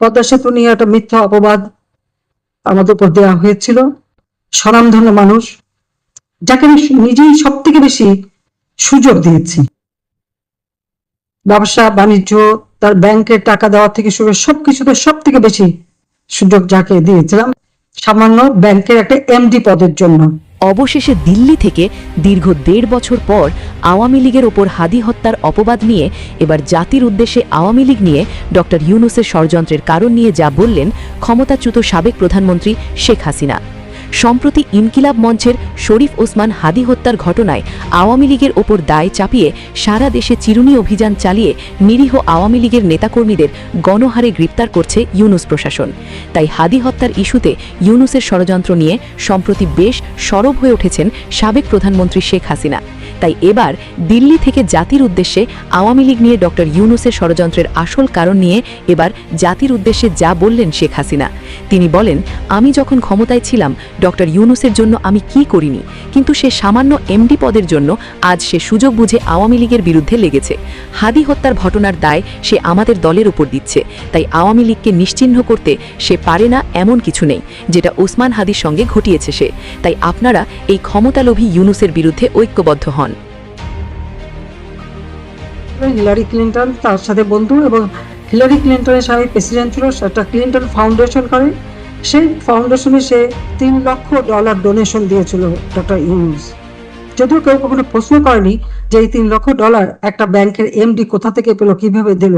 পদ্মা সেতু নিয়ে একটা মিথ্যা অপবাদ আমাদের উপর দেওয়া হয়েছিল। স্বনামধন্য মানুষ, যাকে আমি নিজেই সব থেকে বেশি সুযোগ দিয়েছি। ব্যবসা, বাণিজ্য, তার ব্যাংকের টাকা দেওয়া থেকে শুরু সবকিছুতে সব থেকে বেশি সুযোগ যাকে দিয়েছিলাম, সামান্য ব্যাংকের একটা এমডি পদের জন্য। অবশেষে দিল্লি থেকে দীর্ঘ দেড় বছর পর আওয়ামী লীগের ওপর হাদি হত্যার অপবাদ নিয়ে এবার জাতির উদ্দেশ্যে আওয়ামী লীগ নিয়ে ডক্টর ইউনুসের ষড়যন্ত্রের কারণ নিয়ে যা বললেন ক্ষমতাচ্যুত সাবেক প্রধানমন্ত্রী শেখ হাসিনা। সম্প্রতি ইনকিলাব মঞ্চের শরীফ ওসমান হাদি হত্যার ঘটনায় আওয়ামী লীগের ওপর দায় চাপিয়ে সারা দেশে চিরুনি অভিযান চালিয়ে নিরীহ আওয়ামী লীগের নেতাকর্মীদের গণহারে গ্রেপ্তার করছে ইউনুস প্রশাসন। তাই হাদি হত্যার ইস্যুতে ইউনুসের ষড়যন্ত্র নিয়ে সম্প্রতি বেশ সরব হয়ে উঠেছেন সাবেক প্রধানমন্ত্রী শেখ হাসিনা। তাই এবার দিল্লি থেকে জাতির উদ্দেশ্যে আওয়ামী লীগ নিয়ে ডক্টর ইউনুসের ষড়যন্ত্রের আসল কারণ নিয়ে এবার জাতির উদ্দেশ্যে যা বললেন শেখ হাসিনা। তিনি বলেন, আমি যখন ক্ষমতায় ছিলাম, ডক্টর ইউনুসের জন্য আমি কি করিনি, কিন্তু সে সামান্য এমডি পদের জন্য আজ সে সুযোগ বুঝে আওয়ামী লীগের বিরুদ্ধে লেগেছে। হাদি হত্যার ঘটনার দায় সে আমাদের দলের উপর দিচ্ছে, তাই আওয়ামী লীগকে নিশ্চিহ্ন করতে সে পারে না এমন কিছু নেই, যেটা ওসমান হাদির সঙ্গে ঘটিয়েছে সে। তাই আপনারা এই ক্ষমতালোভী ইউনুসের বিরুদ্ধে ঐক্যবদ্ধ হন। হিলারি ক্লিন্টন, তার সাথে বন্ধু এবং হিলারি ক্লিন্টনের স্বামী প্রেসিডেন্ট ছিল, সেটা ক্লিন্টন ফাউন্ডেশন করে। সেই ফাউন্ডেশনে সে তিন লক্ষ ডলার ডোনেশন দিয়েছিল ডক্টর ইউনুস। যদিও কেউ কখনো প্রশ্ন করেনি যে এই তিন লক্ষ ডলার একটা ব্যাংকের এমডি কোথা থেকে পেল, কীভাবে দিল।